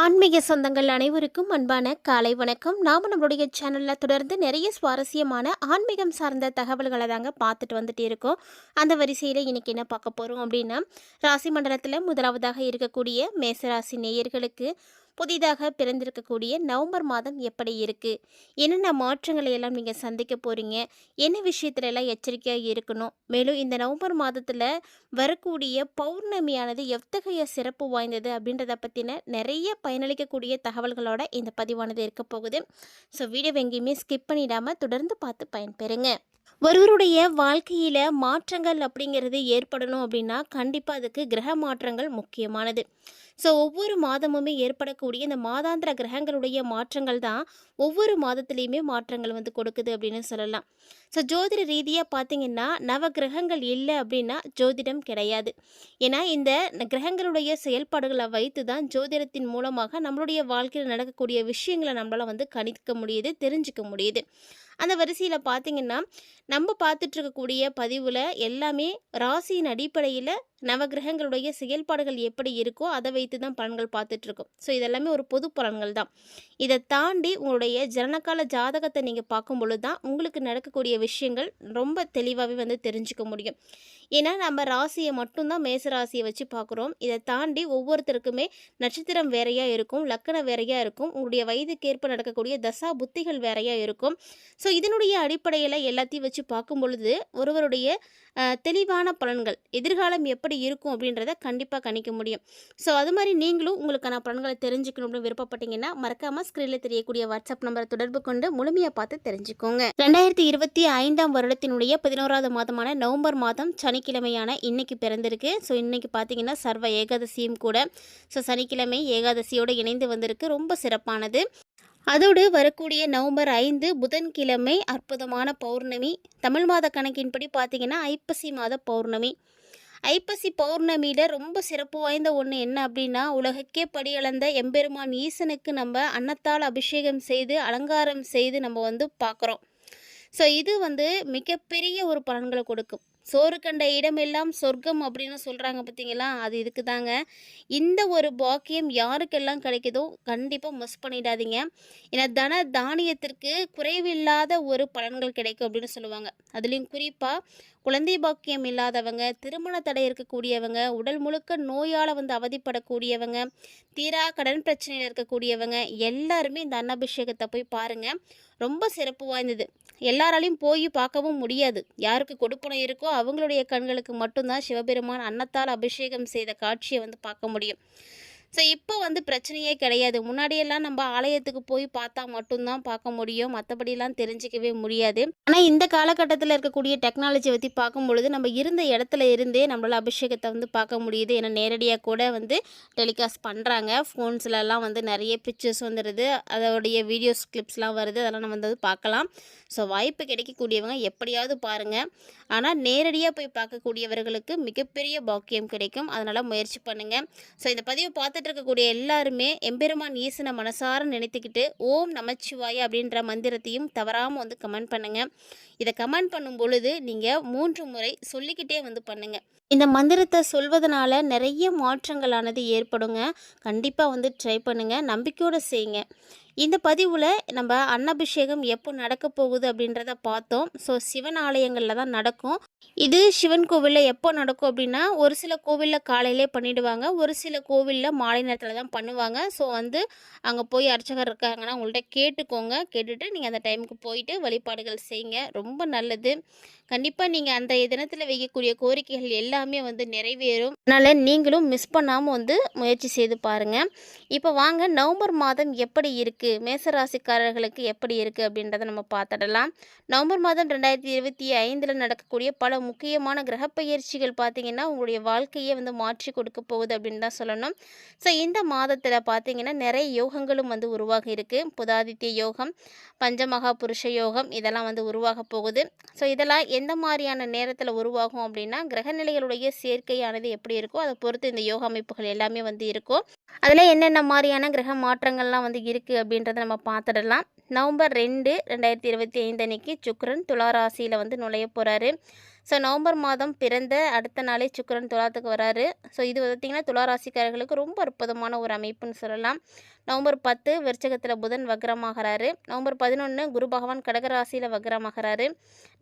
ஆன்மீக சொந்தங்கள் அனைவருக்கும் அன்பான காலை வணக்கம். நாம் நம்மளுடைய சேனலில் தொடர்ந்து நிறைய சுவாரஸ்யமான ஆன்மீகம் சார்ந்த தகவல்களை தாங்க பார்த்துட்டு வந்துட்டு இருக்கோம். அந்த வரிசையில் இன்னைக்கு என்ன பார்க்க போகிறோம் அப்படின்னா ராசி மண்டலத்தில் முதலாவதாக இருக்கக்கூடிய மேசராசி நேயர்களுக்கு புதிதாக பிறந்திருக்கக்கூடிய நவம்பர் மாதம் எப்படி இருக்குது என்னென்ன மாற்றங்களை எல்லாம் நீங்கள் சந்திக்க போகிறீங்க என்ன விஷயத்துல எல்லாம் எச்சரிக்கையாக இருக்கணும்? மேலும் இந்த நவம்பர் மாதத்தில் வரக்கூடிய பௌர்ணமியானது எத்தகைய சிறப்பு வாய்ந்தது அப்படின்றத பற்றின நிறைய பயனளிக்கக்கூடிய தகவல்களோட இந்த பதிவானது இருக்க போகுது. ஸோ வீடியோ எங்கேயுமே ஸ்கிப் பண்ணிடாமல் தொடர்ந்து பார்த்து பயன்பெறுங்க. ஒருவருடைய வாழ்க்கையில் மாற்றங்கள் அப்படிங்கிறது ஏற்படணும் அப்படின்னா கண்டிப்பாக அதுக்கு கிரக மாற்றங்கள் முக்கியமானது. ஸோ ஒவ்வொரு மாதமுமே ஏற்படக்கூடிய இந்த மாதாந்திர கிரகங்களுடைய மாற்றங்கள் தான் ஒவ்வொரு மாதத்துலேயுமே மாற்றங்கள் வந்து கொடுக்குது அப்படின்னு சொல்லலாம். ஸோ ஜோதிட ரீதியாக பார்த்தீங்கன்னா நவ கிரகங்கள் இல்லை அப்படின்னா ஜோதிடம் கிடையாது. ஏன்னா இந்த கிரகங்களுடைய செயல்பாடுகளை வைத்து தான் ஜோதிடத்தின் மூலமாக நம்மளுடைய வாழ்க்கையில் நடக்கக்கூடிய விஷயங்களை நம்மளால் வந்து கணிக்க முடியுது தெரிஞ்சுக்க முடியுது. அந்த வரிசையில் பார்த்தீங்கன்னா நம்ம பார்த்துட்ருக்கக்கூடிய பதிவில் எல்லாமே ராசியின் அடிப்படையில் நவகிரகங்களுடைய செயல்பாடுகள் எப்படி இருக்கோ அதை வைத்து தான் பலன்கள் பார்த்துட்ருக்கோம். ஸோ இதெல்லாமே ஒரு பொது பலன்கள் தான். இதை தாண்டி உங்களுடைய ஜனனகால ஜாதகத்தை நீங்கள் பார்க்கும் பொழுது தான் உங்களுக்கு நடக்கக்கூடிய விஷயங்கள் ரொம்ப தெளிவாகவே வந்து தெரிஞ்சுக்க முடியும். ஏன்னா நம்ம ராசியை மட்டும்தான் மேச ராசியை வச்சு பார்க்குறோம். இதை தாண்டி ஒவ்வொருத்தருக்குமே நட்சத்திரம் வேறையாக இருக்கும் லக்கணம் வேறையாக இருக்கும் உங்களுடைய வயதுக்கேற்ப நடக்கக்கூடிய தசா புத்திகள் வேறையாக இருக்கும். ஸோ இதனுடைய அடிப்படையில் எல்லாத்தையும் வச்சு பார்க்கும் பொழுது ஒருவருடைய தெளிவான பலன்கள் எதிர்காலம் எப்படி இருக்கும் அப்படின்றத கண்டிப்பாக கணிக்க முடியும். ஸோ அது மாதிரி நீங்களும் உங்களுக்கான பலன்களை தெரிஞ்சுக்கணும் அப்படின்னு விருப்பப்பட்டீங்கன்னா மறக்காமல் ஸ்க்ரீனில் தெரியக்கூடிய வாட்ஸ்அப் நம்பரை தொடர்பு கொண்டு முழுமையாக பார்த்து தெரிஞ்சுக்கோங்க. ரெண்டாயிரத்தி இருபத்தி ஐந்தாம் வருடத்தினுடைய பதினோராவது மாதமான நவம்பர் மாதம் சனிக்கிழமையான இன்னைக்கு பிறந்திருக்கு. ஸோ இன்னைக்கு பார்த்தீங்கன்னா சர்வ ஏகாதசியும் கூட. ஸோ சனிக்கிழமை ஏகாதசியோடு இணைந்து வந்திருக்கு. ரொம்ப சிறப்பானது. அதோடு வரக்கூடிய நவம்பர் ஐந்து புதன்கிழமை அற்புதமான பௌர்ணமி. தமிழ் மாத கணக்கின்படி பார்த்தீங்கன்னா ஐப்பசி மாத பௌர்ணமி. ஐப்பசி பௌர்ணமியில் ரொம்ப சிறப்பு வாய்ந்த ஒன்று என்ன அப்படின்னா உலகக்கே படியளந்த எம்பெருமான் ஈசனுக்கு நம்ம அன்னத்தால் அபிஷேகம் செய்து அலங்காரம் செய்து நம்ம வந்து பார்க்குறோம் ஸோ இது வந்து மிகப்பெரிய ஒரு பலன்களை கொடுக்கும். சோறு கண்ட இடமெல்லாம் சொர்க்கம் அப்படின்னு சொல்கிறாங்க பார்த்தீங்களா அது இதுக்கு தாங்க இந்த ஒரு பாக்கியம் யாருக்கெல்லாம் கிடைக்குதோ கண்டிப்பாக மிஸ் பண்ணிடாதீங்க. ஏன்னா தன தானியத்திற்கு குறைவில்லாத ஒரு பலன்கள் கிடைக்கும் அப்படின்னு சொல்லுவாங்க. அதுலேயும் குறிப்பாக குழந்தை பாக்கியம் இல்லாதவங்க திருமண தடை இருக்கக்கூடியவங்க உடல் முழுக்க நோயால் வந்து அவதிப்படக்கூடியவங்க தீரா கடன் பிரச்சனையில் இருக்கக்கூடியவங்க எல்லாருமே இந்த அன்னபிஷேகத்தை போய் பாருங்கள் ரொம்ப சிறப்பு வாய்ந்தது. எல்லாராலையும் போய் பார்க்கவும் முடியாது. யாருக்கு கொடுப்பனம் இருக்கோ அவங்களுடைய கண்களுக்கு மட்டும்தான் சிவபெருமான் அன்னத்தால் அபிஷேகம் செய்த காட்சியை வந்து பார்க்க முடியும். ஸோ இப்போ வந்து பிரச்சனையே கிடையாது. முன்னாடியெல்லாம் நம்ம ஆலயத்துக்கு போய் பார்த்தா மட்டும்தான் பார்க்க முடியும். மற்றபடிலாம் தெரிஞ்சிக்கவே முடியாது. ஆனால் இந்த காலகட்டத்தில் இருக்கக்கூடிய டெக்னாலஜி பற்றி பார்க்கும் பொழுது நம்ம இருந்த இடத்துல இருந்தே நம்மளால் அபிஷேகத்தை வந்து பார்க்க முடியுது. ஏன்னா நேரடியாக கூட வந்து டெலிகாஸ்ட் பண்ணுறாங்க ஃபோன்ஸ்லலாம் வந்து நிறைய பிக்சர்ஸ் வந்துடுது அதோடைய வீடியோஸ் கிளிப்ஸ்லாம் வருது. அதெல்லாம் நம்ம வந்து பார்க்கலாம். ஸோ வாய்ப்பு கிடைக்கக்கூடியவங்க எப்படியாவது பாருங்கள் ஆனால் நேரடியாக போய் பார்க்கக்கூடியவர்களுக்கு மிகப்பெரிய பாக்கியம் கிடைக்கும். அதனால் முயற்சி பண்ணுங்கள் ஸோ இந்த பதிவை பார்த்துட்டு இருக்கக்கூடிய எல்லாருமே எம்பெருமான் ஈசனை மனசார நினைத்துக்கிட்டு ஓம் நமச்சிவாய அப்படின்ற மந்திரத்தையும் தவறாமல் வந்து கமெண்ட் பண்ணுங்கள் இதை கமெண்ட் பண்ணும் பொழுது நீங்கள் மூன்று முறை சொல்லிக்கிட்டே வந்து பண்ணுங்கள் இந்த மந்திரத்தை சொல்வதனால நிறைய மாற்றங்களானது ஏற்படுங்க. கண்டிப்பாக வந்து ட்ரை பண்ணுங்கள் நம்பிக்கையோடு செய்யுங்க. இந்த பதிவில் நம்ம அன்னபிஷேகம் எப்போ நடக்க போகுது அப்படின்றத பார்த்தோம். ஸோ சிவன் ஆலயங்களில் தான் நடக்கும். இது சிவன் கோவிலில் எப்போ நடக்கும் அப்படின்னா ஒரு சில கோவிலில் காலையிலே பண்ணிவிடுவாங்க ஒரு சில கோவிலில் மாலை நேரத்தில் தான் பண்ணுவாங்க. ஸோ வந்து அங்கே போய் அர்ச்சகர் இருக்காங்கன்னா உங்கள்கிட்ட கேட்டுக்கோங்க. கேட்டுட்டு நீங்கள் அந்த டைமுக்கு போயிட்டு வழிபாடுகள் செய்யுங்க. ரொம்ப ரொம்ப நல்லது. கண்டிப்பாக நீங்கள் அந்த தினத்தில் வைக்கக்கூடிய கோரிக்கைகள் எல்லாமே வந்து நிறைவேறும். அதனால் நீங்களும் மிஸ் பண்ணாமல் வந்து முயற்சி செய்து பாருங்கள் இப்போ வாங்க நவம்பர் மாதம் எப்படி இருக்குது மேசராசிக்காரர்களுக்கு எப்படி இருக்குது அப்படின்றத நம்ம பார்த்துடலாம். நவம்பர் மாதம் ரெண்டாயிரத்தி இருபத்தி ஐந்தில் நடக்கக்கூடிய பல முக்கியமான கிரகப்பயிற்சிகள் பார்த்தீங்கன்னா உங்களுடைய வாழ்க்கையை வந்து மாற்றி கொடுக்க போகுது அப்படின்னு தான் சொல்லணும். ஸோ இந்த மாதத்தில் பார்த்தீங்கன்னா நிறைய யோகங்களும் வந்து உருவாக இருக்குது புதாதித்ய யோகம் பஞ்சமகா புருஷ யோகம் இதெல்லாம் வந்து உருவாக போகுது. ஸோ இதெல்லாம் எந்த மாதிரியான நேரத்தில் உருவாகும் அப்படின்னா கிரகநிலைகளுடைய சேர்க்கையானது எப்படி இருக்கோ அதை பொறுத்து இந்த யோகா அமைப்புகள் எல்லாமே வந்து இருக்கும். அதில் என்னென்ன மாதிரியான கிரக மாற்றங்கள்லாம் வந்து இருக்குது அப்படின்றத நம்ம பார்த்துடலாம். நவம்பர் ரெண்டு ரெண்டாயிரத்தி இருபத்தி ஐந்து அன்னைக்கு சுக்ரன் துலா ராசியில் வந்து நுழைய போகிறாரு ஸோ நவம்பர் மாதம் பிறந்த அடுத்த நாளே சுக்கரன் துலாத்துக்கு வராரு. ஸோ இது பார்த்திங்கன்னா துலா ராசிக்காரர்களுக்கு ரொம்ப அற்புதமான ஒரு அமைப்புன்னு சொல்லலாம். நவம்பர் பத்து விருச்சகத்தில் புதன் வக்ரமாகிறாரு. நவம்பர் பதினொன்று குரு பகவான் கடகராசியில் வக்ரமாகிறாரு.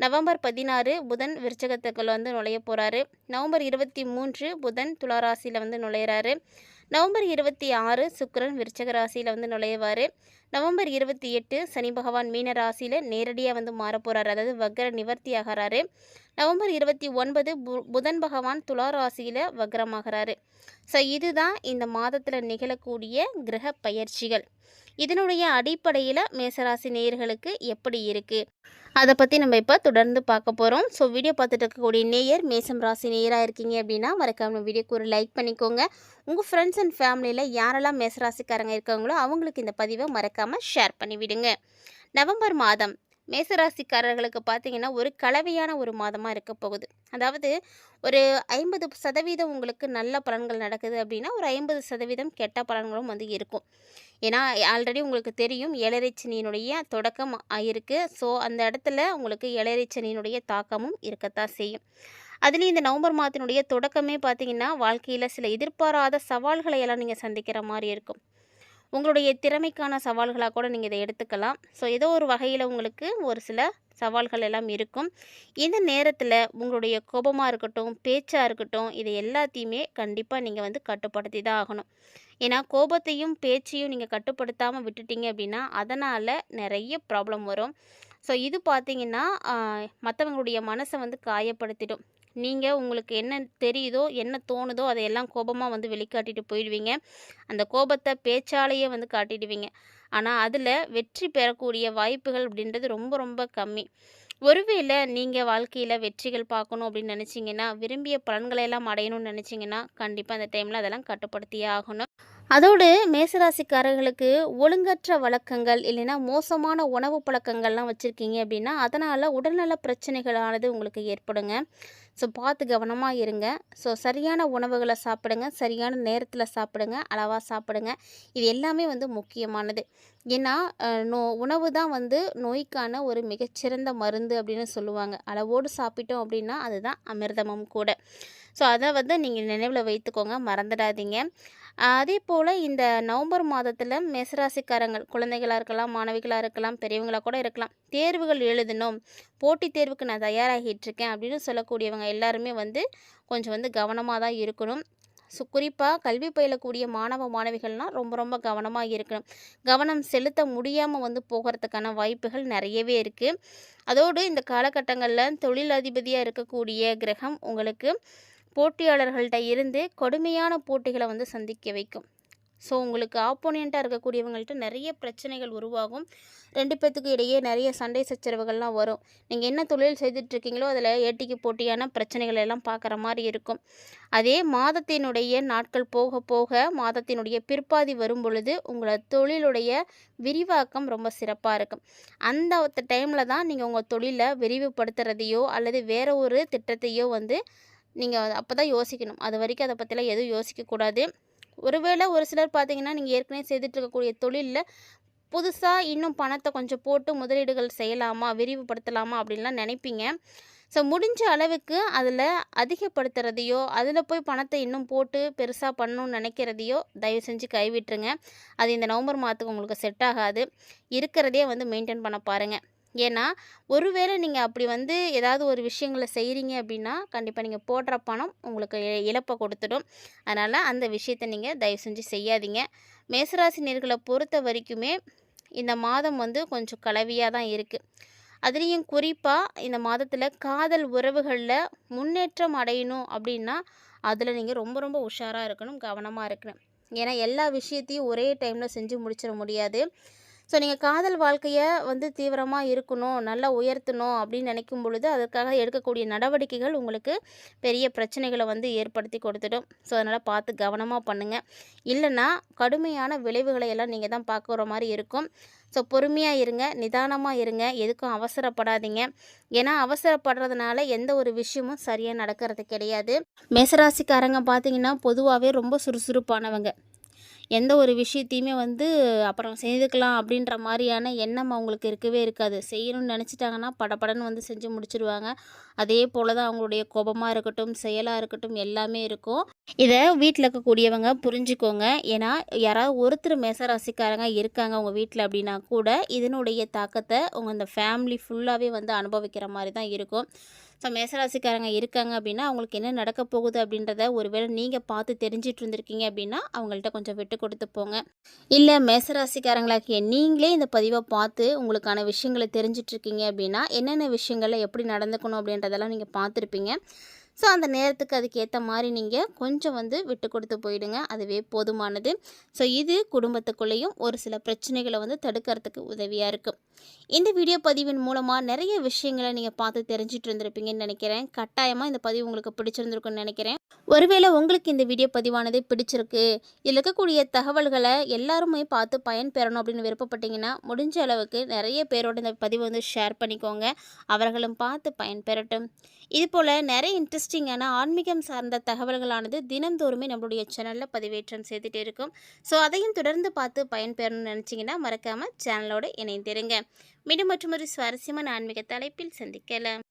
நவம்பர் பதினாறு புதன் விருச்சகத்துக்குள்ள வந்து நுழைய போகிறாரு நவம்பர் இருபத்தி மூன்று புதன் துலாராசியில் வந்து நுழையிறாரு. நவம்பர் இருபத்தி ஆறு சுக்கரன் விருச்சக ராசியில் வந்து நுழைவார் நவம்பர் இருபத்தி எட்டு சனி பகவான் மீன ராசியில் நேரடியாக வந்து மாறப்போகிறார் அதாவது வக்ர நிவர்த்தி ஆகிறாரு. நவம்பர் இருபத்தி ஒன்பது பு புதன் பகவான் துலா ராசியில் வக்ரமாகிறாரு. ஸோ இதுதான் இந்த மாதத்தில் நிகழக்கூடிய கிரக பயிற்சிகள். இதனுடைய அடிப்படையில் மேசராசி நேயர்களுக்கு எப்படி இருக்குது அதை பற்றி நம்ம இப்போ தொடர்ந்து பார்க்க போகிறோம் ஸோ வீடியோ பார்த்துட்டு இருக்கக்கூடிய நேயர் மேசம் ராசி நேயராக இருக்கீங்க அப்படின்னா மறக்காம வீடியோக்கு ஒரு லைக் பண்ணிக்கோங்க. உங்கள் ஃப்ரெண்ட்ஸ் அண்ட் ஃபேமிலியில் யாரெல்லாம் மேசராசிக்காரங்க இருக்காங்களோ அவங்களுக்கு இந்த பதிவை மறக்காமல் ஷேர் பண்ணிவிடுங்க. நவம்பர் மாதம் மேசராசிக்காரர்களுக்கு பார்த்தீங்கன்னா ஒரு கலவையான ஒரு மாதமாக இருக்க போகுது. அதாவது ஒரு ஐம்பது சதவீதம் உங்களுக்கு நல்ல பலன்கள் நடக்குது அப்படின்னா ஒரு ஐம்பது சதவீதம் கெட்ட பலன்களும் வந்து இருக்கும். ஏன்னா ஆல்ரெடி உங்களுக்கு தெரியும் ஏழரை தொடக்கம் ஆயிருக்கு. ஸோ அந்த இடத்துல உங்களுக்கு ஏழரை தாக்கமும் இருக்கத்தான் செய்யும். அதுலேயும் இந்த நவம்பர் மாதத்தினுடைய தொடக்கமே பார்த்தீங்கன்னா வாழ்க்கையில் சில எதிர்பாராத சவால்களை எல்லாம் நீங்கள் சந்திக்கிற மாதிரி இருக்கும். உங்களுடைய திறமைக்கான சவால்களாக கூட நீங்கள் இதை எடுத்துக்கலாம். ஸோ ஏதோ ஒரு வகையில் உங்களுக்கு ஒரு சில சவால்கள் எல்லாம் இருக்கும். இந்த நேரத்தில் உங்களுடைய கோபமாக இருக்கட்டும் பேச்சாக இருக்கட்டும் இது எல்லாத்தையுமே கண்டிப்பாக நீங்கள் வந்து கட்டுப்படுத்தி தான் ஆகணும். ஏன்னா கோபத்தையும் பேச்சையும் நீங்கள் கட்டுப்படுத்தாமல் விட்டுட்டீங்க அப்படின்னா அதனால் நிறைய ப்ராப்ளம் வரும். ஸோ இது பார்த்தீங்கன்னா மற்றவங்களுடைய மனசை வந்து காயப்படுத்திடும். நீங்கள் உங்களுக்கு என்ன தெரியுதோ என்ன தோணுதோ அதையெல்லாம் கோபமாக வந்து வெளிக்காட்டிட்டு போயிடுவீங்க. அந்த கோபத்தை பேச்சாலேயே வந்து காட்டிடுவீங்க. ஆனால் அதில் வெற்றி பெறக்கூடிய வாய்ப்புகள் அப்படின்றது ரொம்ப ரொம்ப கம்மி. ஒருவேளை நீங்கள் வாழ்க்கையில் வெற்றிகள் பார்க்கணும் அப்படின்னு நினச்சிங்கன்னா விரும்பிய பலன்களை எல்லாம் அடையணும்னு நினச்சிங்கன்னா கண்டிப்பாக அந்த டைமில் அதெல்லாம் கட்டுப்படுத்தியே ஆகணும். அதோடு மேசராசிக்காரர்களுக்கு ஒழுங்கற்ற வழக்கங்கள் இல்லைன்னா மோசமான உணவு பழக்கங்கள்லாம் வச்சுருக்கீங்க அப்படின்னா அதனால் உடல்நல பிரச்சனைகளானது உங்களுக்கு ஏற்படுங்க. ஸோ பார்த்து கவனமாக இருங்க. ஸோ சரியான உணவுகளை சாப்பிடுங்க. சரியான நேரத்தில் சாப்பிடுங்க. அளவாக சாப்பிடுங்க. இது எல்லாமே வந்து முக்கியமானது. ஏன்னா நோ உணவு தான் வந்து நோய்க்கான ஒரு மிகச்சிறந்த மருந்து அப்படின்னு சொல்லுவாங்க. அளவோடு சாப்பிட்டோம் அப்படின்னா அதுதான் அமிர்தமும் கூட. ஸோ அதை வந்து நீங்கள் நினைவில் வைத்துக்கோங்க. மறந்துடாதீங்க. அதே போல் இந்த நவம்பர் மாதத்தில் மெசராசிக்காரங்கள் குழந்தைகளாக இருக்கலாம் மாணவிகளாக இருக்கலாம் பெரியவங்களாக கூட இருக்கலாம் தேர்வுகள் எழுதணும் போட்டித் தேர்வுக்கு நான் தயாராகிட்டிருக்கேன் அப்படின்னு சொல்லக்கூடியவங்க எல்லாருமே வந்து கொஞ்சம் வந்து கவனமாக தான் இருக்கணும். ஸோ குறிப்பாக கல்வி பயிலக்கூடிய மாணவ மாணவிகள்னால் ரொம்ப ரொம்ப கவனமாக இருக்கணும். கவனம் செலுத்த முடியாமல் வந்து போகிறதுக்கான வாய்ப்புகள் நிறையவே இருக்குது அதோடு இந்த காலகட்டங்களில் தொழில் அதிபதியாக இருக்கக்கூடிய கிரகம் உங்களுக்கு போட்டியாளர்கள்ட்ட இருந்து கொடுமையான போட்டிகளை வந்து சந்திக்க வைக்கும். ஸோ உங்களுக்கு ஆப்போனண்ட்டாக இருக்கக்கூடியவங்கள்ட்ட நிறைய பிரச்சனைகள் உருவாகும். ரெண்டு பேர்த்துக்கு இடையே நிறைய சண்டை சச்சரவுகள்லாம் வரும். நீங்கள் என்ன தொழில் செய்துட்ருக்கீங்களோ அதில் ஏட்டிக்கு போட்டியான பிரச்சனைகள் எல்லாம் பார்க்குற மாதிரி இருக்கும். அதே மாதத்தினுடைய நாட்கள் போக போக மாதத்தினுடைய பிற்பாதி வரும் பொழுது உங்களை தொழிலுடைய விரிவாக்கம் ரொம்ப சிறப்பாக இருக்கும். அந்த டைமில் தான் நீங்கள் உங்கள் தொழிலை விரிவுபடுத்துறதையோ அல்லது வேறு ஒரு திட்டத்தையோ வந்து நீங்கள் அப்போ தான் யோசிக்கணும். அது வரைக்கும் அதை பற்றிலாம் எதுவும் யோசிக்கக்கூடாது ஒருவேளை ஒரு சிலர் பார்த்தீங்கன்னா நீங்கள் ஏற்கனவே செய்துட்டு இருக்கக்கூடிய தொழிலில் புதுசாக இன்னும் பணத்தை கொஞ்சம் போட்டு முதலீடுகள் செய்யலாமா விரிவுபடுத்தலாமா அப்படின்லாம் நினைப்பீங்க. ஸோ முடிஞ்ச அளவுக்கு அதில் அதிகப்படுத்துறதையோ அதில் போய் பணத்தை இன்னும் போட்டு பெருசாக பண்ணணும்னு நினைக்கிறதையோ தயவு செஞ்சு கைவிட்டுருங்க. அது இந்த நவம்பர் மாதத்துக்கு உங்களுக்கு செட் ஆகாது. இருக்கிறதே வந்து மெயின்டைன் பண்ண பாருங்கள் ஏன்னா ஒருவேளை நீங்கள் அப்படி வந்து ஏதாவது ஒரு விஷயங்களை செய்கிறீங்க அப்படின்னா கண்டிப்பாக நீங்கள் போடுற பணம் உங்களுக்கு இழப்பை கொடுத்துடும். அதனால் அந்த விஷயத்தை நீங்கள் தயவு செஞ்சு செய்யாதீங்க. மேசராசி நேர்களை பொறுத்த வரைக்குமே இந்த மாதம் வந்து கொஞ்சம் கலவியாக தான் இருக்குது அதுலேயும் குறிப்பாக இந்த மாதத்தில் காதல் உறவுகளில் முன்னேற்றம் அடையணும் அப்படின்னா அதில் நீங்கள் ரொம்ப ரொம்ப உஷாராக இருக்கணும் கவனமாக இருக்கணும். ஏன்னா எல்லா விஷயத்தையும் ஒரே டைமில் செஞ்சு முடிச்சிட முடியாது. ஸோ நீங்கள் காதல் வாழ்க்கையை வந்து தீவிரமாக இருக்கணும் நல்லா உயர்த்தணும் அப்படின்னு நினைக்கும் பொழுது அதற்காக எடுக்கக்கூடிய நடவடிக்கைகள் உங்களுக்கு பெரிய பிரச்சனைகளை வந்து ஏற்படுத்தி கொடுத்துடும். ஸோ அதனால் பார்த்து கவனமாக பண்ணுங்கள் இல்லைன்னா கடுமையான விளைவுகளை எல்லாம் நீங்கள் தான் பார்க்குற மாதிரி இருக்கும். ஸோ பொறுமையாக இருங்க நிதானமாக இருங்க எதுக்கும் அவசரப்படாதீங்க. ஏன்னா அவசரப்படுறதுனால எந்த ஒரு விஷயமும் சரியாக நடக்கிறது கிடையாது. மேசராசிக்காரங்க பார்த்தீங்கன்னா பொதுவாகவே ரொம்ப சுறுசுறுப்பானவங்க. எந்த ஒரு விஷயத்தையுமே வந்து அப்புறம் செய்துக்கலாம் அப்படின்ற மாதிரியான எண்ணம் அவங்களுக்கு இருக்கவே இருக்காது. செய்யணும்னு நினச்சிட்டாங்கன்னா படபடன்னு வந்து செஞ்சு முடிச்சிருவாங்க. அதே போல் தான் அவங்களுடைய கோபமாக இருக்கட்டும் செயலாக இருக்கட்டும் எல்லாமே இருக்கும். இதை வீட்டில் இருக்கக்கூடியவங்க புரிஞ்சுக்கோங்க. ஏன்னா யாராவது ஒருத்தர் மேசராசிக்காரங்க இருக்காங்க உங்கள் வீட்டில் அப்படின்னா கூட இதனுடைய தாக்கத்தை உங்கள் அந்த ஃபேமிலி ஃபுல்லாகவே வந்து அனுபவிக்கிற மாதிரி தான் இருக்கும். ஸோ மேசராசிக்காரங்க இருக்காங்க அப்படின்னா அவங்களுக்கு என்ன நடக்க போகுது அப்படின்றத ஒருவேளை நீங்கள் பார்த்து தெரிஞ்சிட்டு இருந்திருக்கீங்க அப்படின்னா அவங்கள்ட்ட கொஞ்சம் விட்டு கொடுத்து போங்க. இல்லை மேசராசிக்காரங்களாக்கிய நீங்களே இந்த பதிவை பார்த்து உங்களுக்கான விஷயங்களை தெரிஞ்சிட்ருக்கீங்க அப்படின்னா என்னென்ன விஷயங்களில் எப்படி நடந்துக்கணும் அப்படின்றதெல்லாம் நீங்கள் பார்த்துருப்பீங்க. ஸோ அந்த நேரத்துக்கு அதுக்கேற்ற மாதிரி நீங்கள் கொஞ்சம் வந்து விட்டு கொடுத்து போயிடுங்க. அதுவே போதுமானது. ஸோ இது குடும்பத்துக்குள்ளேயும் ஒரு சில பிரச்சனைகளை வந்து தடுக்கிறதுக்கு உதவியாக இருக்கும் இந்த வீடியோ பதிவின் மூலமாக நிறைய விஷயங்களை நீங்கள் பார்த்து தெரிஞ்சிட்டு இருந்திருப்பீங்கன்னு நினைக்கிறேன். கட்டாயமாக இந்த பதிவு உங்களுக்கு பிடிச்சிருந்துருக்குன்னு நினைக்கிறேன். ஒருவேளை உங்களுக்கு இந்த வீடியோ பதிவானது பிடிச்சிருக்கு. இதில் இருக்கக்கூடிய தகவல்களை எல்லாருமே பார்த்து பயன்பெறணும் அப்படின்னு விருப்பப்பட்டீங்கன்னா முடிஞ்ச அளவுக்கு நிறைய பேரோட இந்த பதிவை வந்து ஷேர் பண்ணிக்கோங்க. அவர்களும் பார்த்து பயன்பெறட்டும். இது போல் நிறைய இன்ட்ரெஸ்டிங்கான ஆன்மீகம் சார்ந்த தகவல்களானது தினந்தோறுமே நம்மளுடைய சேனலில் பதிவேற்றம் செய்துட்டு இருக்கும். ஸோ அதையும் தொடர்ந்து பார்த்து பயன்பெறணும்னு நினச்சிங்கன்னா மறக்காமல் சேனலோடு இணைந்திருங்க. மீண்டும் மற்றொரு சுவாரஸ்யமான ஆன்மீக தலைப்பில் சந்திக்கலாம்.